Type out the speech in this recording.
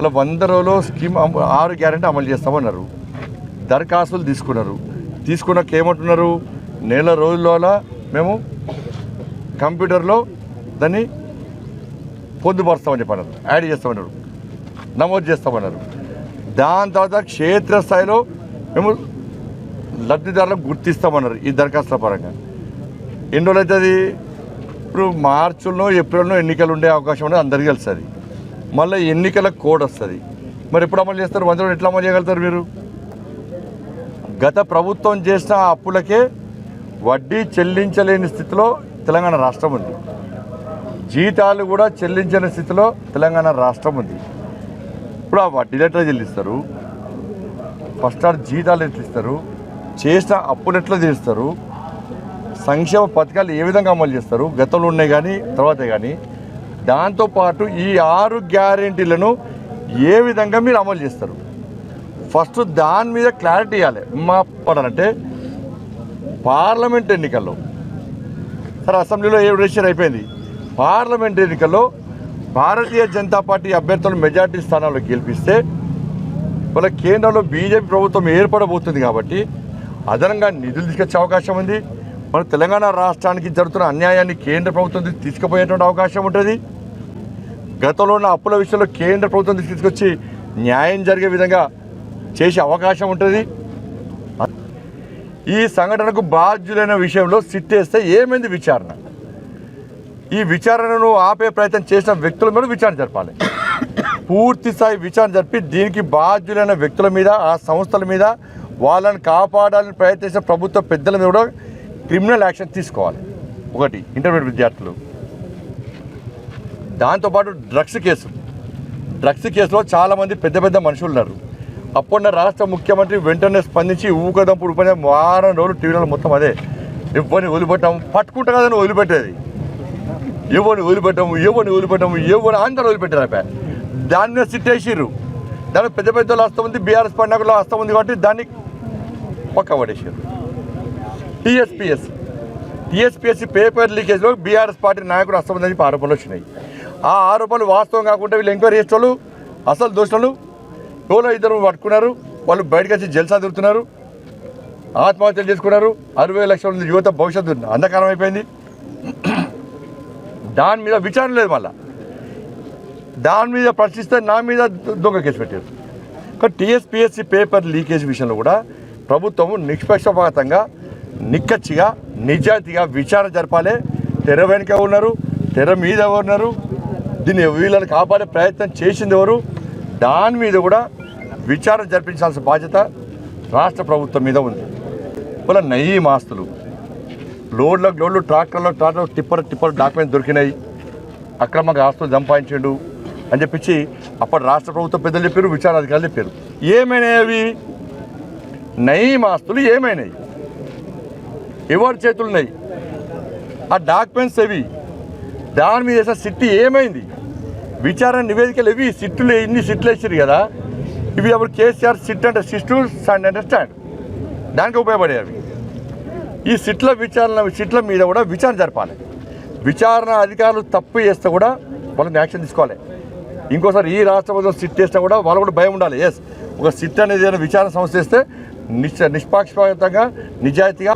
అలా వంద రోజులు స్కీమ్ అమ- ఆరు గ్యారెంటీ అమలు చేస్తామన్నారు. దరఖాస్తులు తీసుకున్నారు. తీసుకున్నాక ఏమంటున్నారు? నెల రోజుల మేము కంప్యూటర్లో దాన్ని పొందుపరుస్తామని చెప్పన్నారు. యాడ్ చేస్తామన్నారు. నమోదు చేస్తామన్నారు. దాని తర్వాత క్షేత్రస్థాయిలో మేము లబ్ధిదారులకు గుర్తిస్తామన్నారు ఈ దరఖాస్తుల పరంగా. ఎన్ని రోజులు అవుతుంది? ఇప్పుడు మార్చిలో ఏప్రిల్లో ఎన్నికలు ఉండే అవకాశం ఉండదు అందరికీ తెలుస్తుంది. మళ్ళీ ఎన్నికల కోడ్ వస్తుంది. మరి ఎప్పుడు అమలు చేస్తారు? వంద రోజులు ఎట్లా అమలు చేయగలుగుతారు మీరు? గత ప్రభుత్వం చేసిన అప్పులకే వడ్డీ చెల్లించలేని స్థితిలో తెలంగాణ రాష్ట్రం ఉంది. జీతాలు కూడా చెల్లించని స్థితిలో తెలంగాణ రాష్ట్రం ఉంది. ఇప్పుడు ఆ వడ్డీలు ఎట్లా చెల్లిస్తారు? ఫస్ట్ ఆర్ జీతాలు ఎట్లా ఇస్తారు? చేసిన అప్పులు ఎట్లా తీరుస్తారు? సంక్షేమ పథకాలు ఏ విధంగా అమలు చేస్తారు? గతంలో ఉన్నాయి కానీ తర్వాతే కానీ దాంతోపాటు ఈ ఆరు గ్యారెంటీలను ఏ విధంగా మీరు అమలు చేస్తారు? ఫస్ట్ దాని మీద క్లారిటీ ఇవ్వాలి. మా పడాలంటే పార్లమెంట్ ఎన్నికల్లో సరే అసెంబ్లీలో ఏ రిజిస్టర్ అయిపోయింది? పార్లమెంట్ ఎన్నికల్లో భారతీయ జనతా పార్టీ అభ్యర్థులను మెజార్టీ స్థానాల్లో గెలిపిస్తే వాళ్ళ కేంద్రంలో బీజేపీ ప్రభుత్వం ఏర్పడబోతుంది కాబట్టి అదనంగా నిధులు తీసుకొచ్చే అవకాశం ఉంది. మన తెలంగాణ రాష్ట్రానికి జరుగుతున్న అన్యాయాన్ని కేంద్ర ప్రభుత్వం తీసుకుపోయేటువంటి అవకాశం ఉంటుంది. గతంలో ఉన్న అప్పుల విషయంలో కేంద్ర ప్రభుత్వం తీసుకొచ్చి న్యాయం జరిగే విధంగా చేసే అవకాశం ఉంటుంది. ఈ సంఘటనకు బాధ్యులైన విషయంలో సిట్టేస్తే ఏమైంది విచారణ? ఈ విచారణను ఆపే ప్రయత్నం చేసిన వ్యక్తుల మీద విచారణ జరపాలి. పూర్తి స్థాయి విచారణ జరిపి దీనికి బాధ్యులైన వ్యక్తుల మీద ఆ సంస్థల మీద వాళ్ళని కాపాడాలని ప్రయత్నించిన ప్రభుత్వ పెద్దల మీద కూడా క్రిమినల్ యాక్షన్ తీసుకోవాలి. ఒకటి ఇంటర్మీడియట్ విద్యార్థులు. దాంతోపాటు డ్రగ్స్ కేసు. డ్రగ్స్ కేసులో చాలామంది పెద్ద పెద్ద మనుషులు ఉన్నారు. అప్పుడున్న రాష్ట్ర ముఖ్యమంత్రి వెంటనే స్పందించి ఊకదంపుడు పని వారం రోజులు టీవీలో మొత్తం అదే. ఇవ్వని వదిలిపెట్టాం? పట్టుకుంటా కదని వదిలిపెట్టేది. ఇవ్వని వదిలిపెట్టాము? ఇవ్వని వదిలిపెట్టాము? ఇవ్వని అందరూ వదిలిపెట్టారు అప్ప దాన్ని సిట్టేసిర్రు. దాని పెద్ద పెద్ద వాళ్ళు హస్తం ఉంది బీఆర్ఎస్ పండుగలో హస్తం ఉంది కాబట్టి దాన్ని పక్క పడేసారు టీఎస్పిఎస్. టీఎస్పీఎస్సీ పేపర్ లీకేజ్లో బీఆర్ఎస్ పార్టీ నాయకుడు హస్తం ఆరోపణలు వచ్చినాయి. ఆ ఆరోపణలు వాస్తవం కాకుండా వీళ్ళు ఎంక్వైరీ చేసేవాళ్ళు అసలు దోషులు ఎవరో ఇద్దరు పట్టుకున్నారు వాళ్ళు బయటకు వచ్చి జల్సా తిరుగుతున్నారు ఆత్మహత్యలు చేసుకున్నారు అరవై లక్షల మంది యువత భవిష్యత్తు అంధకారం అయిపోయింది. దాని మీద విచారణ లేదు మళ్ళా. దాని మీద ప్రశ్నిస్తే నా మీద దొంగ కేసు పెట్టారు. కానీ టీఎస్పీఎస్సీ పేపర్ లీకేజ్ విషయంలో కూడా ప్రభుత్వం నిష్పక్షపాతంగా నిక్కచ్చిగా నిజాయితీగా విచారణ జరపాలి. తెర వెనుక ఉన్నారు తెర మీద ఎవరు ఉన్నారు దీన్ని వీళ్ళని కాపాడే ప్రయత్నం చేసింది ఎవరు? దాని మీద కూడా విచారణ జరిపించాల్సిన బాధ్యత రాష్ట్ర ప్రభుత్వం మీద ఉంది. వాళ్ళ నయ్యి ఆస్తులు. లోడ్లకు లోడ్లు ట్రాక్టర్లో ట్రాక్టర్ టిప్పర్ టిప్పర్ డాక్యుమెంట్ దొరికినాయి. అక్రమంగా ఆస్తులు సంపాదించాడు అని చెప్పించి అప్పటి రాష్ట్ర ప్రభుత్వ పెద్దలు చెప్పారు విచారణ అధికారులు చెప్పారు. ఏమైనాయి అవి? నయీం ఆస్తులు ఏమైనాయి? ఎవరి చేతులు ఉన్నాయి ఆ డాక్యుమెంట్స్ అవి దాని మీద వేసిన సిట్టి ఏమైంది? విచారణ నివేదికలు ఇవి సిట్టులు ఇన్ని సిట్లు వేసారు కదా. ఇవి అప్పుడు కేసీఆర్ సిట్ అంటే సిస్టు స్టాండ్ అంటే స్టాండ్. దానికి ఉపయోగపడేవి ఈ సిట్ల విచారణ సిట్ల మీద కూడా విచారణ జరపాలి. విచారణ అధికారులు తప్పు చేస్తే కూడా వాళ్ళని యాక్షన్ తీసుకోవాలి. ఇంకోసారి ఈ రాష్ట్ర ప్రభుత్వం సిట్ చేసినా కూడా వాళ్ళు కూడా భయం ఉండాలి. ఎస్ ఒక సిట్ అనేది ఏదైనా విచారణ సంస్థ చేస్తే నిష్ నిష్పాక్షపాతంగా నిజాయితీగా